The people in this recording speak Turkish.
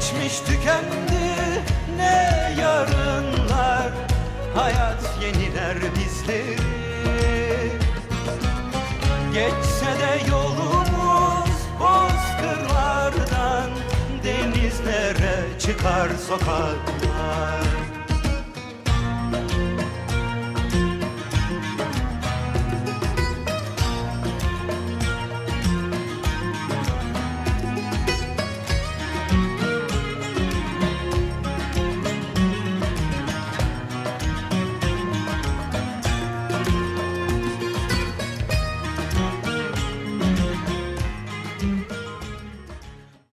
geçmiş tükendi ne yarınlar? Hayat yeniler bizleri. Geçse de yolumuz bozkırlardan Denizlere çıkar sokaklar